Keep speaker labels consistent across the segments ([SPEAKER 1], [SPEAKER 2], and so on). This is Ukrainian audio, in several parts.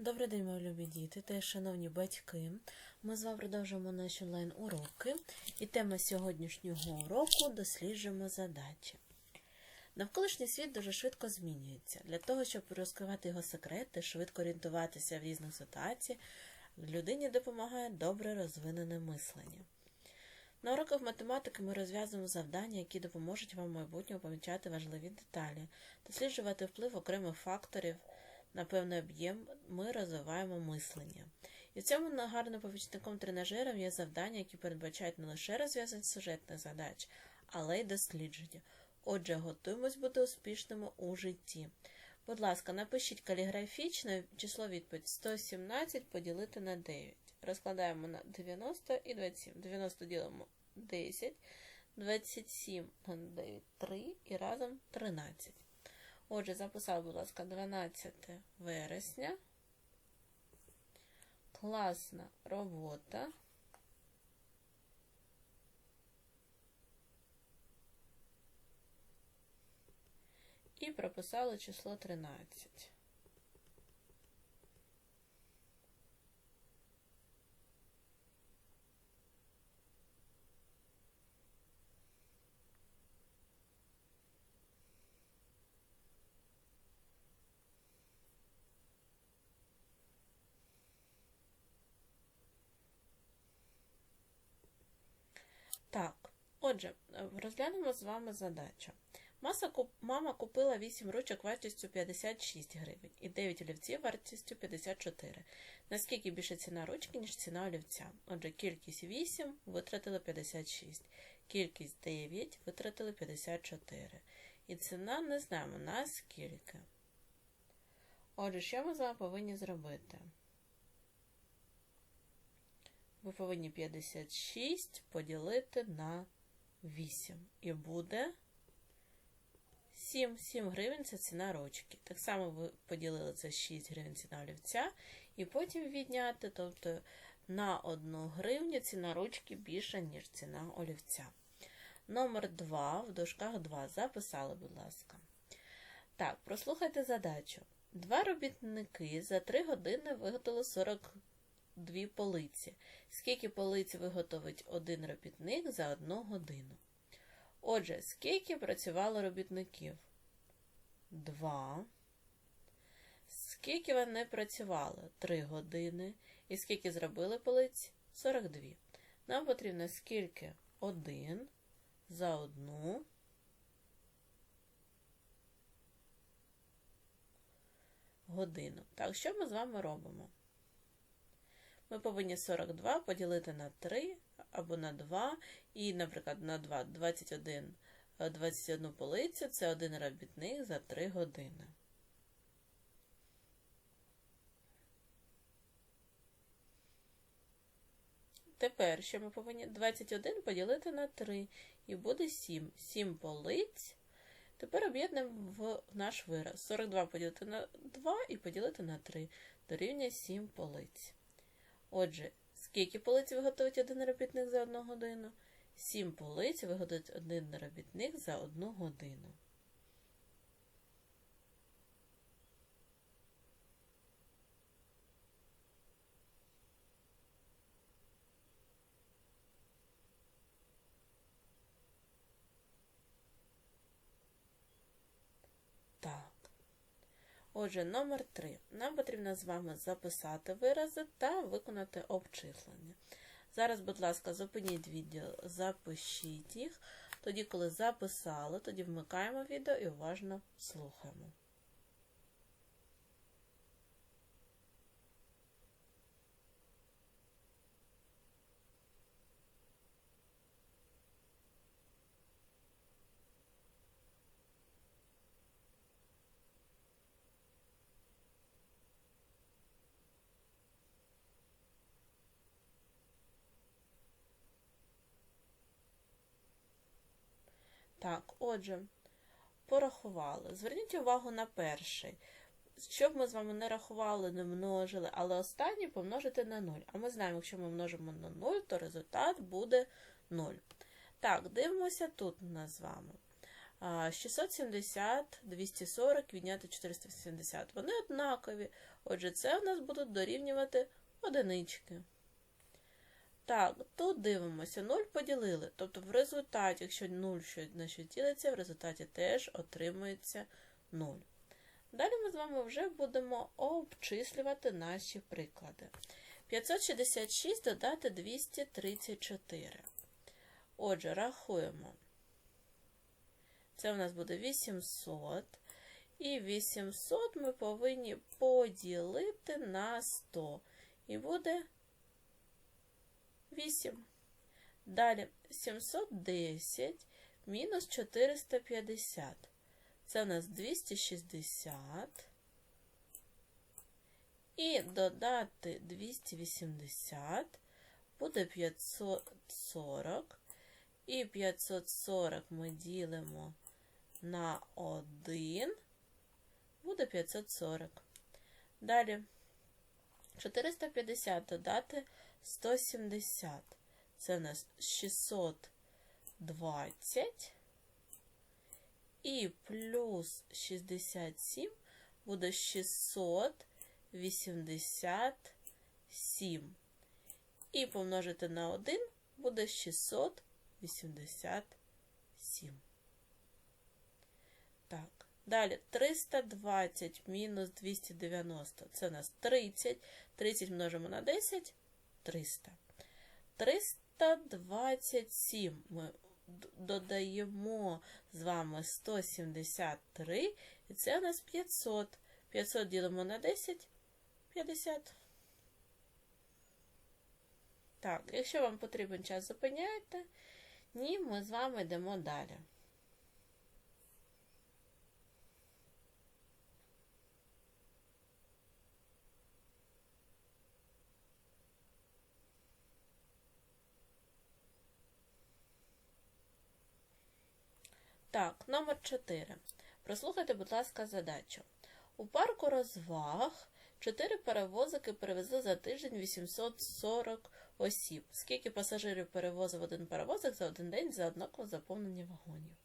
[SPEAKER 1] Добрий день, мої любі діти та шановні батьки. Ми з вами продовжуємо наші онлайн-уроки, і тема сьогоднішнього уроку досліджуємо задачі. Навколишній світ дуже швидко змінюється. Для того, щоб розкривати його секрети, швидко орієнтуватися в різних ситуаціях, людині допомагає добре розвинене мислення. На уроках математики ми розв'язуємо завдання, які допоможуть вам в майбутньому помічати важливі деталі, досліджувати вплив окремих факторів на певний об'єм, ми розвиваємо мислення. І в цьому гарним помічником тренажером є завдання, які передбачають не лише розв'язання сюжетних задач, але й дослідження. Отже, готуємось бути успішними у житті. Будь ласка, напишіть каліграфічно число відповідь 117 поділити на 9. Розкладаємо на 90 і 27. 90 ділимо 10, 27 на 9 3 і разом 13. Отже, записав, будь ласка, 12 вересня. Класна робота. І прописали число 13. Так, отже, розглянемо з вами задачу. Маса куп... Мама купила 8 ручок вартістю 56 гривень і 9 олівців вартістю 54. Наскільки більше ціна ручки, ніж ціна олівця? Отже, кількість 8 витратили 56, кількість 9 витратили 54. І ціна не знаємо наскільки. Отже, що ми з вами повинні зробити? Ви повинні 56 поділити на 8. І буде 7. 7 гривень це ціна ручки. Так само ви поділили це 6 гривень ціна олівця. І потім відняти, тобто на 1 гривню ціна ручки більша, ніж ціна олівця. Номер 2 в дужках 2 записали, будь ласка. Так, прослухайте задачу. Два робітники за 3 години виготовили 40 дві полиці. Скільки полиць виготовить один робітник за одну годину? Отже, скільки працювало робітників? Два. Скільки вони працювали? Три години. І скільки зробили полиць? 42. Нам потрібно скільки? Один за одну. Годину. Так, що ми з вами робимо? Ми повинні 42 поділити на 3 або на 2, і, наприклад, на 2 21, 21 полицю це один робітник за 3 години. Тепер, що ми повинні 21 поділити на 3, і буде 7. 7 полиць. Тепер об'єднуємо в наш вираз. 42 поділити на 2 і поділити на 3. Дорівнює 7 полиць. Отже, скільки полиць виготовить один робітник за одну годину? Сім полиць виготовить один робітник за одну годину. Так. Отже, номер 3. Нам потрібно з вами записати вирази та виконати обчислення. Зараз, будь ласка, зупиніть відео, запишіть їх. Тоді, коли записали, тоді вмикаємо відео і уважно слухаємо. Так, отже, порахували. Зверніть увагу на перший. Щоб ми з вами не рахували, не множили, але останній помножити на 0. А ми знаємо, якщо ми множимо на 0, то результат буде 0. Так, дивимося тут у нас з вами. 670, 240, відняти 480. Вони однакові. Отже, це у нас будуть дорівнювати одинички. Так, тут дивимося, 0 поділили. Тобто в результаті, якщо 0 на що ділиться, в результаті теж отримується 0. Далі ми з вами вже будемо обчислювати наші приклади. 566 додати 234. Отже, рахуємо. Це у нас буде 800. І 800 ми повинні поділити на 100. І буде 8. Далі 710 мінус 450. Це у нас 260. І додати 280 буде 540. І 540 ми ділимо на 1, буде 540. Далі 450 додати 170. Це у нас 620. І плюс 67 буде 687. І помножити на 1 буде 687. Так, далі 320 мінус 290. Це у нас 30. 30 множимо на 10 300. 327 ми додаємо з вами 173, і це у нас 500. 500 ділимо на 10 50. Так, якщо вам потрібен час, зупиняйте. Ні, ми з вами йдемо далі. Так, номер 4. Прослухайте, будь ласка, задачу. У парку розваг 4 перевозики перевезли за тиждень 840 осіб. Скільки пасажирів перевозив один перевозик за один день за однаково заповнення вагонів?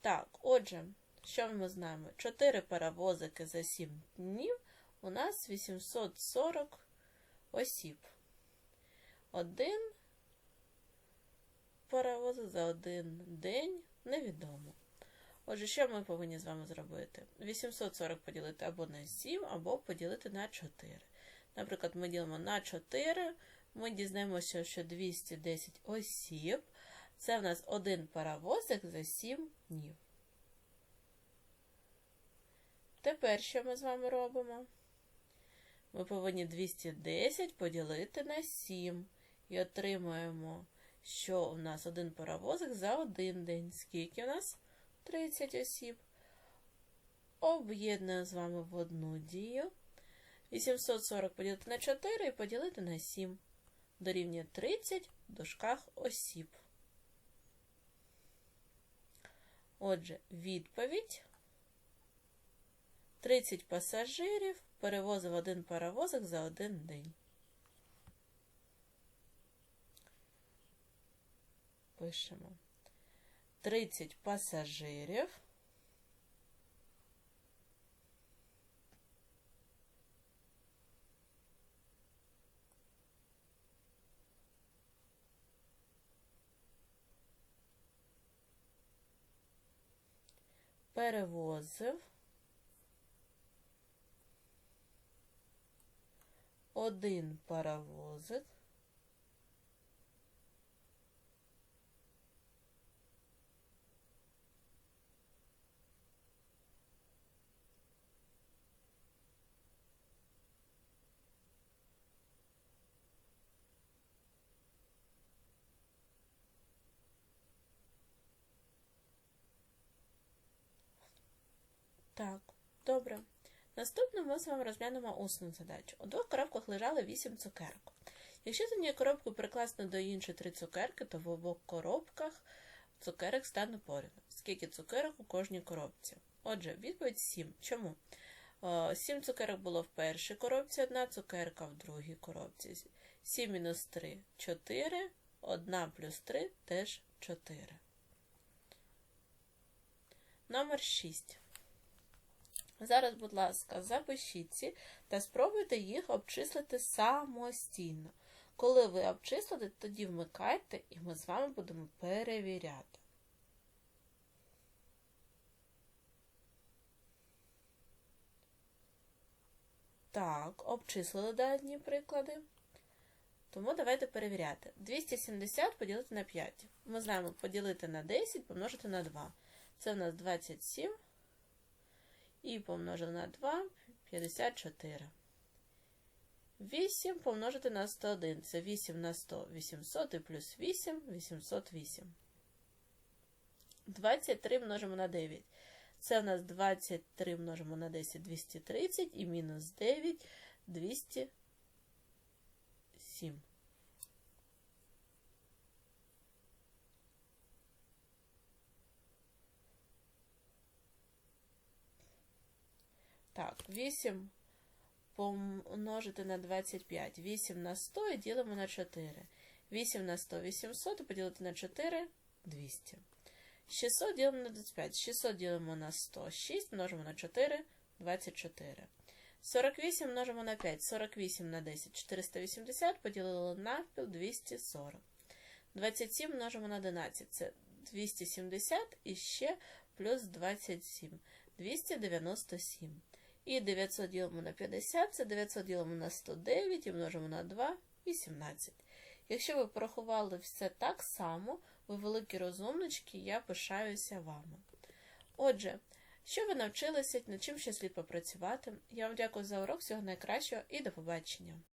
[SPEAKER 1] Так, отже, що ми знаємо? 4 перевозики за 7 днів у нас 840 осіб. Один перевозик за один день невідомо. Отже, що ми повинні з вами зробити? 840 поділити або на 7, або поділити на 4. Наприклад, ми ділимо на 4, ми дізнаємося, що 210 осіб. Це в нас один паровозик за 7 днів. Тепер що ми з вами робимо? Ми повинні 210 поділити на 7 і отримуємо, що у нас один паровозик за один день. Скільки у нас? 30 осіб. Об'єднуємо з вами в одну дію. 840 поділити на 4 і поділити на 7. Дорівнює 30 в дужках осіб. Отже, відповідь. 30 пасажирів перевозив один паровозик за один день. Пишемо. 30 пасажирів. Перевозив один паровозик Так, добре. Наступно ми з вами розглянемо усну задачу. У двох коробках лежало 8 цукерок. Якщо з однієї коробки прикласти до іншої 3 цукерки, то в обох коробках цукерок стане порівну. Скільки цукерок у кожній коробці? Отже, відповідь 7. Чому? 7 цукерок було в першій коробці, одна цукерка в другій коробці. 7 мінус 3 4, 1 плюс 3 теж 4. Номер 6. Зараз, будь ласка, запишіть ці та спробуйте їх обчислити самостійно. Коли ви обчислите, тоді вмикайте, і ми з вами будемо перевіряти. Так, обчислили дані приклади. Тому давайте перевіряти. 270 поділити на 5. Ми знаємо поділити на 10, помножити на 2. Це у нас 27. І помножити на 2 54. 8 помножити на 101. Це 8 на 100, 800 і плюс 8 808. 23 множимо на 9. Це у нас 23 множимо на 10 230 і мінус 9 207. Так, 8 помножити на 25. 8 на 100 і ділимо на 4. 8 на 100 800 і поділити на 4 200. 600 ділимо на 25. 600 ділимо на 100. 6 множимо на 4 24. 48 множимо на 5. 48 на 10 480 поділили на пів 240. 27 множимо на 11. Це 270 і ще плюс 27. 297. І 900 ділимо на 50, це 900 ділимо на 109 і множимо на 2 18. Якщо ви порахували все так само, ви великі розумнички, я пишаюся вами. Отже, що ви навчилися, над чим ще слід попрацювати? Я вам дякую за урок, всього найкращого і до побачення!